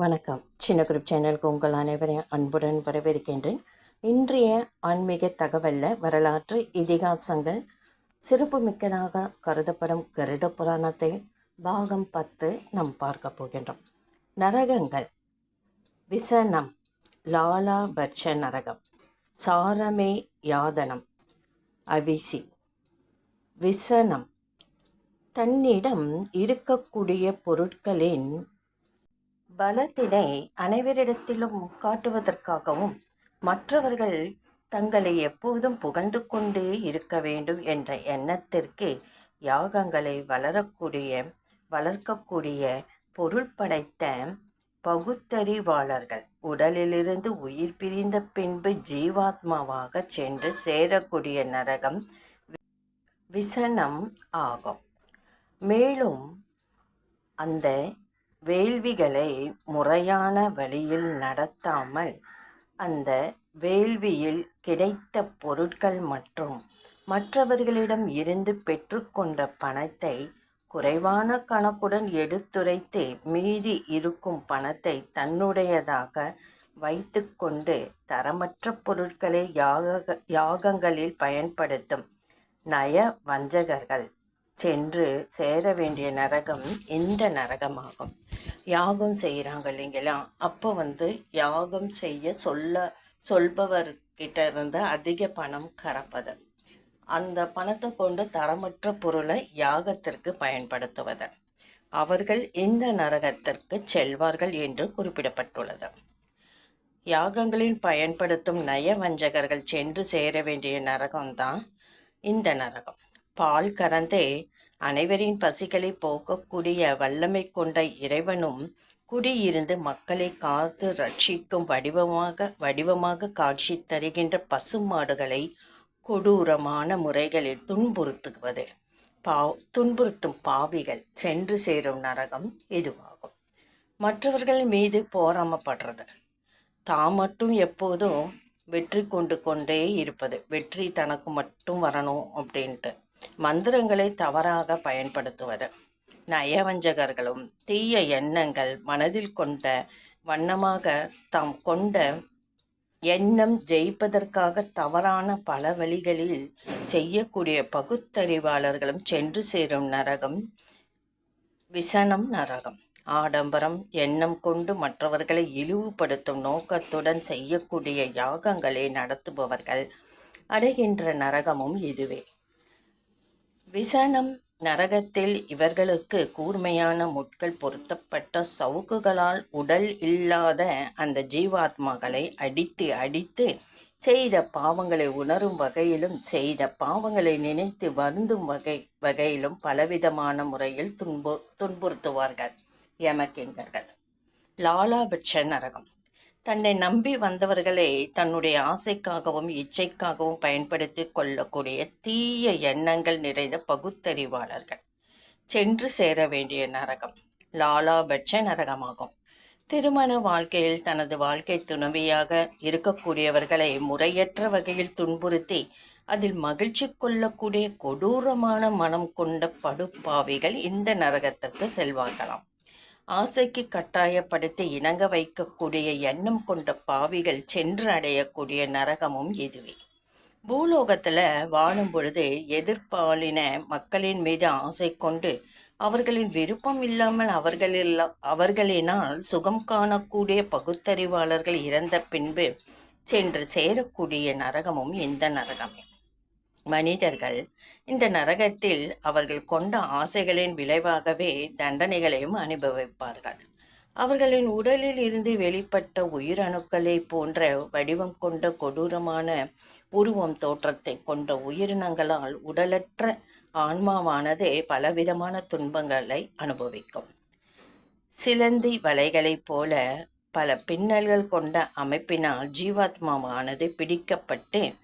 வணக்கம். சின்ன குரூப் சேனலுக்கு உங்கள் அனைவரையும் அன்புடன் வரவேற்கின்றேன். இன்றைய ஆன்மீக தகவலில் வரலாற்று இதிகாசங்கள் சிறப்புமிக்கதாக கருதப்படும் கருட புராணத்தை பாகம் பத்து நாம் பார்க்க போகின்றோம். நரகங்கள். விசனம். லாலாபட்ச நரகம். சாரமே யாதனம். அவிசி. விசனம். தன்னிடம் இருக்கக்கூடிய பொருட்களின் பலத்தினை அனைவரிடத்திலும் காட்டுவதற்காகவும் மற்றவர்கள் தங்களை எப்போதும் புகழ்ந்து கொண்டே இருக்க வேண்டும் என்ற எண்ணத்திற்கு யாகங்களை வளரக்கூடிய வளர்க்கக்கூடிய பொருள் படைத்த பகுத்தறிவாளர்கள். உடலிலிருந்து உயிர் பிரிந்த பின்பு ஜீவாத்மாவாக சென்று சேரக்கூடிய நரகம் விசனம் ஆகும். மேலும் அந்த வேள்விகளை முறையான வழியில் நடத்தாமல் அந்த வேள்வியில் கிடைத்த பொருட்கள் மற்றும் மற்றவர்களிடம் இருந்து பெற்றுக்கொண்ட பணத்தை குறைவான கணக்குடன் எடுத்துரைத்து மீதி இருக்கும் பணத்தை தன்னுடையதாக வைத்துக்கொண்டு தரமற்ற பொருட்களை யாக யாகங்களில் பயன்படுத்தும் நய வஞ்சகர்கள் சென்று சேர வேண்டிய நரகம் இந்த நரகமாகும். யாகம் செய்கிறாங்க இல்லைங்களா? அப்போ வந்து யாகம் செய்ய சொல்ல சொல்பவர்கிட்ட இருந்து அதிக பணம் கறப்பது. அந்த பணத்தை கொண்டு தரமற்ற பொருளை யாகத்திற்கு பயன்படுத்துவது. அவர்கள் இந்த நரகத்திற்கு செல்வார்கள் என்று குறிப்பிடப்பட்டுள்ளது. யாகங்களில் பயன்படுத்தும் நயவஞ்சகர்கள் சென்று சேர வேண்டிய நரகம்தான் இந்த நரகம். பால் கறந்தே அனைவரின் பசிகளை போக்கக்கூடிய வல்லமை கொண்ட இறைவனும் குடியிருந்து மக்களை காத்து ரட்சிக்கும் வடிவமாக வடிவமாக காட்சி தருகின்ற பசுமாடுகளை கொடூரமான முறைகளில் துன்புறுத்துவது. பா துன்புறுத்தும் பாவிகள் சென்று சேரும் நரகம் இதுவாகும். மற்றவர்கள் மீது போராமப்படுறது. தான் மட்டும் எப்போதும் வெற்றி கொண்டு கொண்டே இருப்பது. வெற்றி தனக்கு மட்டும் வரணும் அப்படின்ட்டு. மந்திரங்களை தவறாக பயன்படுத்துவது. நயவஞ்சகர்களும் தீய எண்ணங்கள் மனதில் கொண்ட வண்ணமாக தாம் கொண்ட எண்ணம் ஜெயிப்பதற்காக தவறான பல வழிகளில் செய்யக்கூடிய பகுத்தறிவாளர்களும் சென்று சேரும் நரகம் விசனம் நரகம். ஆடம்பரம் எண்ணம் கொண்டு மற்றவர்களை இழிவுபடுத்தும் நோக்கத்துடன் செய்யக்கூடிய யாகங்களை நடத்துபவர்கள் அடைகின்ற நரகமும் இதுவே. விசனம் நரகத்தில் இவர்களுக்கு கூர்மையான முட்கள் பொருத்தப்பட்ட சவுக்குகளால் உடல் இல்லாத அந்த ஜீவாத்மாக்களை அடித்து அடித்து செய்த பாவங்களை உணரும் வகையிலும் செய்த பாவங்களை நினைத்து வருந்தும் வகை வகையிலும் பலவிதமான முறையில் துன்பு துன்புறுத்துவார்கள். யமக்கிங்கர்கள் லாலாபட்ச நரகம். தன்னை நம்பி வந்தவர்களை தன்னுடைய ஆசைக்காகவும் இச்சைக்காகவும் பயன்படுத்தி கொள்ளக்கூடிய தீய எண்ணங்கள் நிறைந்த பகுத்தறிவாளர்கள். சென்று சேர வேண்டிய நரகம் லாலாபட்ச நரகமாகும். திருமண வாழ்க்கையில் தனது வாழ்க்கை துணவியாக இருக்கக்கூடியவர்களை முறையற்ற வகையில் துன்புறுத்தி அதில் மகிழ்ச்சி கொள்ளக்கூடிய கொடூரமான மனம் கொண்ட படுப்பாவிகள் இந்த நரகத்திற்கு செல்வார்களாம். ஆசைக்கு கட்டாயப்படுத்தி இணங்க வைக்கக்கூடிய எண்ணம் கொண்ட பாவிகள் சென்று அடையக்கூடிய நரகமும் இதுவே. பூலோகத்தில் வாழும் பொழுது எதிர்பாலின மக்களின் மீது ஆசை கொண்டு அவர்களின் விருப்பம் இல்லாமல் அவர்களில் அவர்களினால் சுகம் காணக்கூடிய பகுத்தறிவாளர்கள் இறந்த பின்பு சென்று சேரக்கூடிய நரகமும் இந்த நரகமே. மனிதர்கள் இந்த நரகத்தில் அவர்கள் கொண்ட ஆசைகளின் விளைவாகவே தண்டனைகளையும் அனுபவிப்பார்கள். அவர்களின் உடலில் இருந்து வெளிப்பட்ட உயிரணுக்களை போன்ற வடிவம் கொண்ட கொடூரமான உருவம் தோற்றத்தை கொண்ட உயிரினங்களால் உடலற்ற ஆன்மாவானது பலவிதமான துன்பங்களை அனுபவிக்கும். சிலந்தி வலைகளைப் போல பல பின்னல்கள் கொண்ட அமைப்பினால் ஜீவாத்மாவானது பிடிக்கப்பட்டு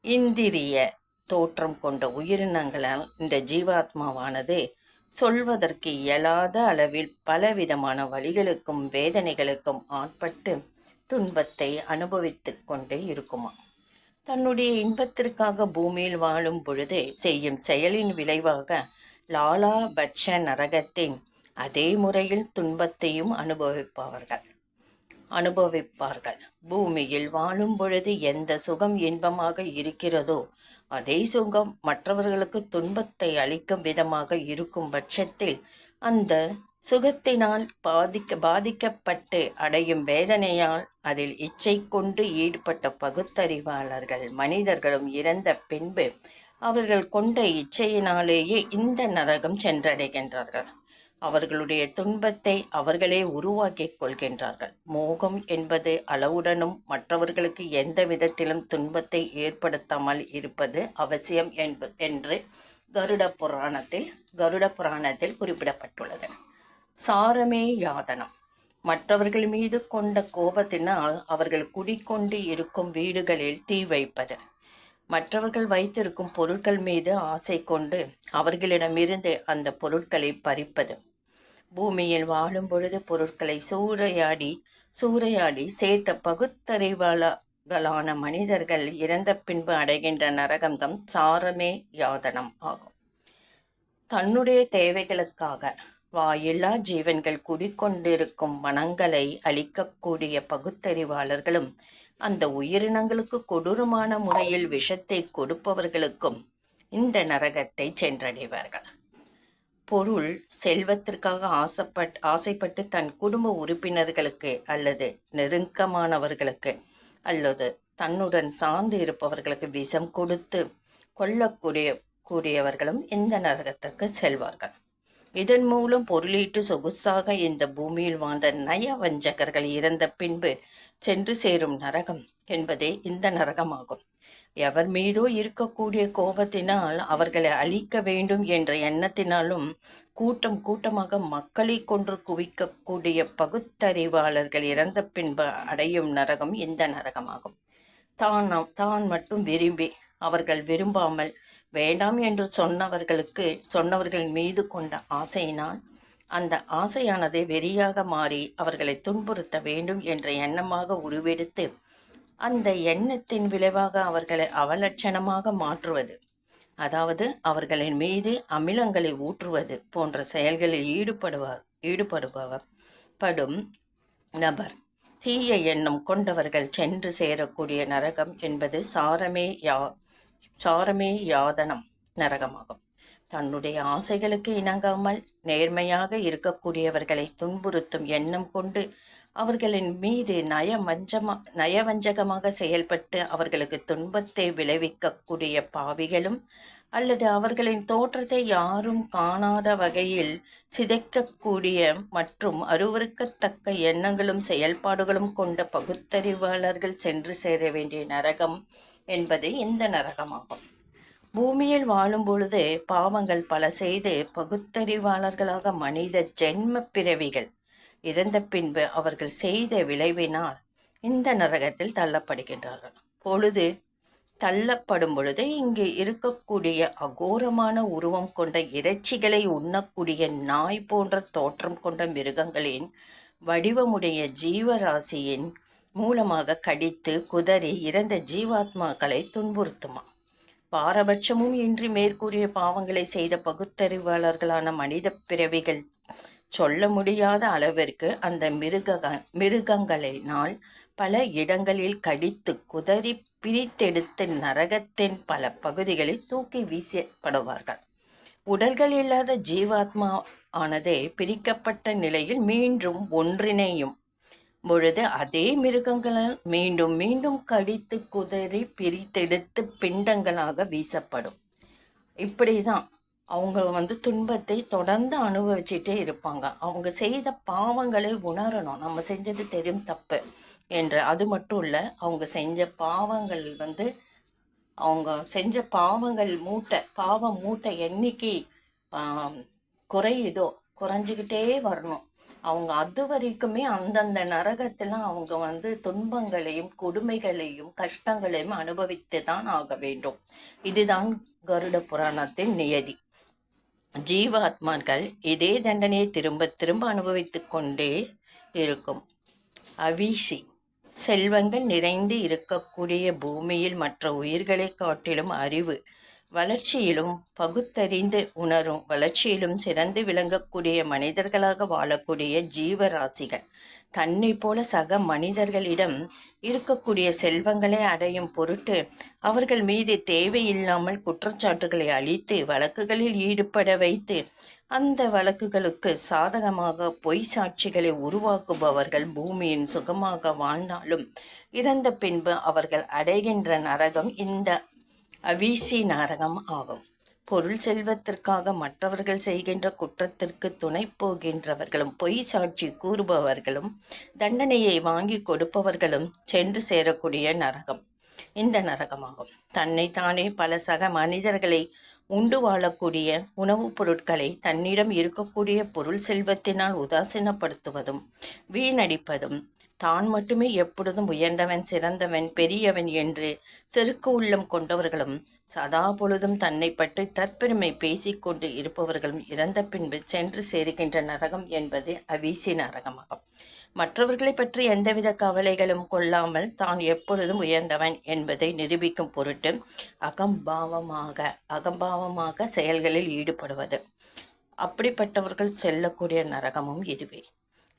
இந்திரிய தோற்றம் கொண்ட உயிரினங்களால் இந்த ஜீவாத்மாவானது சொல்வதற்கு இயலாத அளவில் பலவிதமான வழிகளுக்கும் வேதனைகளுக்கும் ஆட்பட்டு துன்பத்தை அனுபவித்து கொண்டே இருக்குமா? தன்னுடைய இன்பத்திற்காக பூமியில் வாழும் பொழுது செய்யும் செயலின் விளைவாக லாலா பட்ச நரகத்தின் அதே முறையில் துன்பத்தையும் அனுபவிப்பவர்கள். அனுபவிப்பார்கள். பூமியில் வாழும் பொழுது எந்த சுகம் இன்பமாக இருக்கிறதோ அதே சுகம் மற்றவர்களுக்கு துன்பத்தை அளிக்கும் விதமாக இருக்கும் பட்சத்தில் அந்த சுகத்தினால் பாதிக்க பாதிக்கப்பட்டு அடையும் வேதனையால் அதில் இச்சை கொண்டு ஈடுபட்ட பகுத்தறிவாளர்கள் மனிதர்களும் இறந்த பின்பு அவர்கள் கொண்ட இச்சையினாலேயே இந்த நரகம் சென்றடைகின்றார்கள். அவர்களுடைய துன்பத்தை அவர்களே உருவாக்கிக் கொள்கின்றார்கள். மோகம் என்பது அளவுடனும் மற்றவர்களுக்கு எந்த விதத்திலும் துன்பத்தை ஏற்படுத்தாமல் இருப்பது அவசியம் என்ப என்று கருட புராணத்தில் கருட புராணத்தில் குறிப்பிடப்பட்டுள்ளது. சாரமே யாதனம். மற்றவர்கள் மீது கொண்ட கோபத்தினால் அவர்கள் குடிக்கொண்டு இருக்கும் வீடுகளில் தீ வைப்பது. மற்றவர்கள் வைத்திருக்கும் பொருட்கள் மீது ஆசை கொண்டு அவர்களிடமிருந்து அந்த பொருட்களை பறிப்பது. பூமியில் வாழும் பொழுது பொருட்களை சூறையாடி சூறையாடி சேர்த்த பகுத்தறிவாளர்களான மனிதர்கள் இறந்த பின்பு அடைகின்ற நரகம்தம் சாரமே யாதனம் ஆகும். தன்னுடைய தேவைகளுக்காக வாயில்லா ஜீவன்கள் குடிக்கொண்டிருக்கும் மனங்களை அழிக்கக்கூடிய பகுத்தறிவாளர்களும் அந்த உயிரினங்களுக்கு கொடூரமான முறையில் விஷத்தை கொடுப்பவர்களுக்கும் இந்த நரகத்தை சென்றடைவார்கள். பொருள் செல்வத்திற்காக ஆசைப்பட் ஆசைப்பட்டு தன் குடும்ப உறுப்பினர்களுக்கு அல்லது நெருக்கமானவர்களுக்கு அல்லது தன்னுடன் சார்ந்து இருப்பவர்களுக்கு விஷம் கொடுத்து கொல்லக்கூடிய கூடியவர்களும் இந்த நரகத்திற்கு செல்வார்கள். இதன் மூலம் பொருளீட்டு சொகுசாக இந்த பூமியில் வாழ்ந்த நய வஞ்சகர்கள் இறந்த பின்பு சென்று சேரும் நரகம் என்பதே இந்த நரகமாகும். எவர் மீதோ இருக்கக்கூடிய கோபத்தினால் அவர்களை அழிக்க வேண்டும் என்ற எண்ணத்தினாலும் கூட்டம் கூட்டமாக மக்களை கொன்று குவிக்கக்கூடிய பகுத்தறிவாளர்கள் இறந்த பின்பு அடையும் நரகம் இந்த நரகமாகும். தான் தான் மட்டும் விரும்பி அவர்கள் விரும்பாமல் வேண்டாம் என்று சொன்னவர்களுக்கு சொன்னவர்கள் மீது கொண்ட ஆசையினால் அந்த ஆசையானது வெறியாக மாறி அவர்களை துன்புறுத்த வேண்டும் என்ற எண்ணமாக உருவெடுத்து அந்த எண்ணத்தின் விளைவாக அவர்களை அவலட்சணமாக மாற்றுவது. அதாவது அவர்களின் மீது அமிலங்களை ஊற்றுவது போன்ற செயல்களில் ஈடுபடுவார் ஈடுபடுபவர் படும் நபர். தீய எண்ணம் கொண்டவர்கள் சென்று சேரக்கூடிய நரகம் என்பது சாரமே யா சாரமே யாதனம் நரகமாகும். தன்னுடைய ஆசைகளுக்கு இணங்காமல் நேர்மையாக இருக்கக்கூடியவர்களை துன்புறுத்தும் எண்ணம் கொண்டு அவர்களின் மீது நயவஞ்சமா நயவஞ்சகமாக செயல்பட்டு அவர்களுக்கு துன்பத்தை விளைவிக்கக்கூடிய பாவிகளும் அல்லது அவர்களின் தோற்றத்தை யாரும் காணாத வகையில் சிதைக்கக்கூடிய மற்றும் அருவருக்கத்தக்க எண்ணங்களும் செயல்பாடுகளும் கொண்ட பகுத்தறிவாளர்கள் சென்று சேர வேண்டிய நரகம் என்பது இந்த நரகமாகும். பூமியில் வாழும் பொழுது பாவங்கள் பல செய்து பகுத்தறிவாளர்களாக மனித ஜென்ம பிறவிகள் இறந்த பின்பு அவர்கள் செய்த விளைவினால் இந்த நரகத்தில் தள்ளப்படுகின்றார்கள். பொழுது தள்ளப்படும் பொழுது இங்கு இருக்கக்கூடிய அகோரமான உருவம் கொண்ட இறைச்சிகளை உண்ணக்கூடிய நாய் போன்ற தோற்றம் கொண்ட மிருகங்களின் வடிவமுடைய ஜீவராசியின் மூலமாக கடித்து குதறி இறந்த ஜீவாத்மாக்களை துன்புறுத்துமா? பாரபட்சமும் இன்றி மேற்கூறிய பாவங்களை செய்த பகுத்தறிவாளர்களான மனித பிறவிகள் சொல்ல முடியாத அளவிற்கு அந்த மிருக மிருகங்களினால் பல இடங்களில் கடித்து குதறி பிரித்தெடுத்து நரகத்தின் பல பகுதிகளில் தூக்கி வீசப்படுவார்கள். உடல்கள் இல்லாத ஜீவாத்மா ஆனதே பிரிக்கப்பட்ட நிலையில் மீண்டும் ஒன்றிணையும் பொழுது அதே மிருகங்களால் மீண்டும் மீண்டும் கடித்து குதறி பிரித்தெடுத்து பிண்டங்களாக வீசப்படும். இப்படிதான் அவங்க வந்து துன்பத்தை தொடர்ந்து அனுபவிச்சுட்டே இருப்பாங்க. அவங்க செய்த பாவங்களை உணரணும். நம்ம செஞ்சது தெரியும் தப்பு என்று. அது மட்டும் இல்லை அவங்க செஞ்ச பாவங்கள் வந்து அவங்க செஞ்ச பாவங்கள் மூட்டை பாவம் மூட்டை எண்ணிக்கை குறையுதோ குறைஞ்சிக்கிட்டே வரணும். அவங்க அது வரைக்குமே அந்தந்த நரகத்தில் அவங்க வந்து துன்பங்களையும் கொடுமைகளையும் கஷ்டங்களையும் அனுபவித்து தான் ஆக வேண்டும். இதுதான் கருட புராணத்தின் நியதி. ஜீவாத்மார்கள் இதே தண்டனையை திரும்ப திரும்ப அனுபவித்து கொண்டே இருக்கும். அவிசி செல்வங்கள் நிறைந்து இருக்கக்கூடிய பூமியில் மற்ற உயிர்களை காட்டிலும் அறிவு வளர்ச்சியிலும் பகுத்தறிந்து உணரும் வளர்ச்சியிலும் சிறந்து விளங்கக்கூடிய மனிதர்களாக வாழக்கூடிய ஜீவராசிகள். தன்னை போல சக மனிதர்களிடம் இருக்கக்கூடிய செல்வங்களை அடையும் பொருட்டு அவர்கள் மீது தேவையில்லாமல் குற்றச்சாட்டுகளை அளித்து வழக்குகளில் ஈடுபட வைத்து அந்த வழக்குகளுக்கு சாதகமாக பொய் சாட்சிகளை உருவாக்குபவர்கள் பூமியின் சுகமாக வாழ்ந்தாலும் இறந்த பின்பு அவர்கள் அடைகின்ற நரகம் இந்த அவிசி நரகம் ஆகும். பொருள் செல்வத்திற்காக மற்றவர்கள் செய்கின்ற குற்றத்திற்கு துணை போகின்றவர்களும் பொய் சாட்சி கூறுபவர்களும் தண்டனையை வாங்கி கொடுப்பவர்களும் சென்று சேரக்கூடிய நரகம். இந்த நரகமாகும். தன்னைத்தானே பல சக மனிதர்களை உண்டு வாழக்கூடிய உணவுப் பொருட்களை தன்னிடம் இருக்கக்கூடிய பொருள் செல்வத்தினால் உதாசீனப்படுத்துவதும் வீணடிப்பதும் தான் மட்டுமே எப்பொழுதும் உயர்ந்தவன் சிறந்தவன் பெரியவன் என்று செருக்கு உள்ளம் கொண்டவர்களும் சதா பொழுதும் தன்னை பற்றி தற்பெருமை பேசிக்கொண்டு இருப்பவர்களும் இறந்த பின்பு சென்று சேருகின்ற நரகம் என்பது அவிசி நரகமாகும். மற்றவர்களை பற்றி எந்தவித கவலைகளும் கொள்ளாமல் தான் எப்பொழுதும் உயர்ந்தவன் என்பதை நிரூபிக்கும் பொருட்டு அகம்பாவமாக அகம்பாவமாக செயல்களில் ஈடுபடுவது. அப்படிப்பட்டவர்கள் செல்லக்கூடிய நரகமும் இதுவே.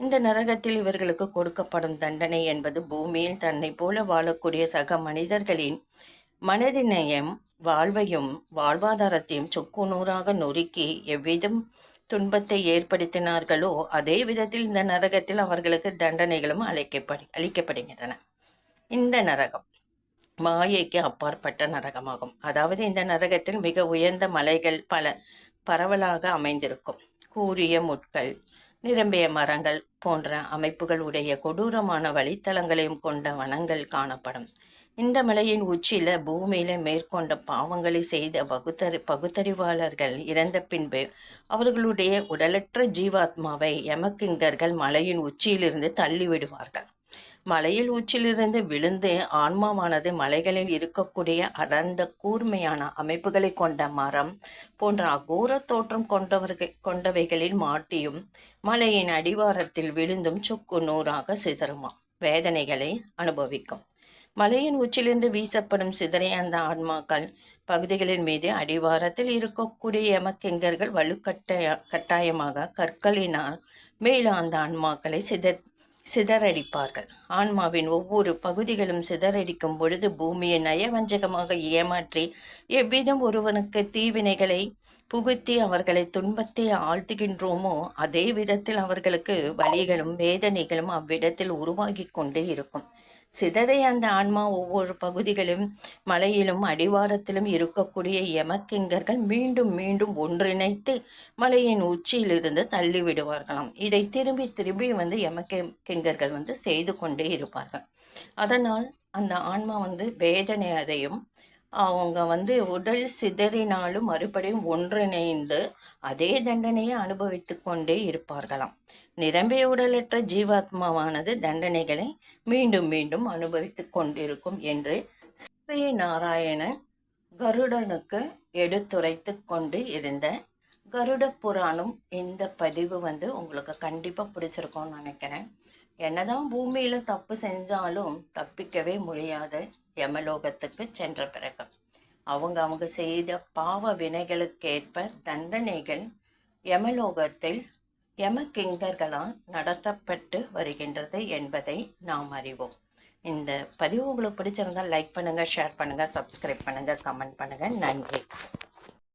இந்த நரகத்தில் இவர்களுக்கு கொடுக்கப்படும் தண்டனை என்பது பூமியில் தன்னை போல வாழக்கூடிய சக மனிதர்களின் மனதினையும் வாழ்வையும் வாழ்வாதாரத்தையும் சொக்கு நூறாக நொறுக்கி எவ்விதம் துன்பத்தை ஏற்படுத்தினார்களோ அதே விதத்தில் இந்த நரகத்தில் அவர்களுக்கு தண்டனைகளும் அழைக்கப்படி அளிக்கப்படுகின்றன. இந்த நரகம் மாயைக்கு அப்பாற்பட்ட நரகமாகும். அதாவது இந்த நரகத்தில் மிக உயர்ந்த மலைகள் பல பரவலாக அமைந்திருக்கும். கூரிய முட்கள் நிரம்பிய மரங்கள் போன்ற அமைப்புகள் உடைய கொடூரமான வழித்தலங்களையும் கொண்ட வனங்கள் காணப்படும். இந்த மலையின் உச்சியில பூமியில மேற்கொண்ட பாவங்களை செய்த பகுத்தறி பகுத்தறிவாளர்கள் இறந்த பின்பு அவர்களுடைய உடலற்ற ஜீவாத்மாவை யமக்கிங்கர்கள் மலையின் உச்சியிலிருந்து தள்ளிவிடுவார்கள். மலையில் உச்சிலிருந்து விழுந்து ஆன்மாவானது மலைகளில் இருக்கக்கூடிய அடர்ந்த கூர்மையான அமைப்புகளை கொண்ட மரம் போன்ற அகோர தோற்றம் கொண்டவர்கள் கொண்டவைகளில் மாட்டியும் மலையின் அடிவாரத்தில் விழுந்தும் சுக்கு நூறாக சிதறுமா? வேதனைகளை அனுபவிக்கும். மலையின் உச்சிலிருந்து வீசப்படும் சிதறிய அந்த ஆன்மாக்கள் பகுதிகளின் மீது அடிவாரத்தில் இருக்கக்கூடிய எமக்கெங்கர்கள் வலுக்கட்டாய கட்டாயமாக கற்களினால் மேலும் அந்த ஆன்மாக்களை சித சிதறடிப்பார்கள். ஆன்மாவின் ஒவ்வொரு பகுதிகளும் சிதறடிக்கும் பொழுது பூமியை நயவஞ்சகமாக ஏமாற்றி எவ்விதம் ஒருவனுக்கு தீவினைகளை புகுத்தி அவர்களை துன்பத்தை ஆழ்த்துகின்றோமோ அதே விதத்தில் அவர்களுக்கு வழிகளும் வேதனைகளும் அவ்விடத்தில் உருவாகி கொண்டே இருக்கும். சிதறை அந்த ஆன்மா ஒவ்வொரு பகுதிகளும் மலையிலும் அடிவாரத்திலும் இருக்கக்கூடிய எமக்கிங்கர்கள் மீண்டும் மீண்டும் ஒன்றிணைத்து மலையின் உச்சியிலிருந்து தள்ளிவிடுவார்களாம். இதை திரும்பி திரும்பி வந்து எமக்கிங்கர்கள் வந்து செய்து கொண்டே இருப்பார்கள். அதனால் அந்த ஆன்மா வந்து வேதனை அடையும். அவங்க வந்து உடல் சிதறினாலும் மறுபடியும் ஒன்றிணைந்து அதே தண்டனையை அனுபவித்து கொண்டே இருப்பார்களாம். நிரம்பிய உடலற்ற ஜீவாத்மாவானது தண்டனைகளை மீண்டும் மீண்டும் அனுபவித்து கொண்டிருக்கும் என்று ஸ்ரீ நாராயணன் கருடனுக்கு எடுத்துரைத்து கொண்டு இருந்த கருட புராணம் இந்த பதிவு வந்து உங்களுக்கு கண்டிப்பாக பிடிச்சிருக்கும்னு நினைக்கிறேன். என்னதான் பூமியில் தப்பு செஞ்சாலும் தப்பிக்கவே முடியாது. யமலோகத்துக்கு சென்ற பிறகு. அவங்க அவங்க செய்த பாவ வினைகளுக்கேற்ப தண்டனைகள் யமலோகத்தில் யமகிங்கர்களால் நடத்தப்பட்டு வருகின்றது என்பதை நாம் அறிவோம். இந்த பதிவு உங்களுக்கு பிடிச்சிருந்தால் லைக் பண்ணுங்கள் ஷேர் பண்ணுங்கள் சப்ஸ்கிரைப் பண்ணுங்கள் கமெண்ட் பண்ணுங்கள் நன்றி.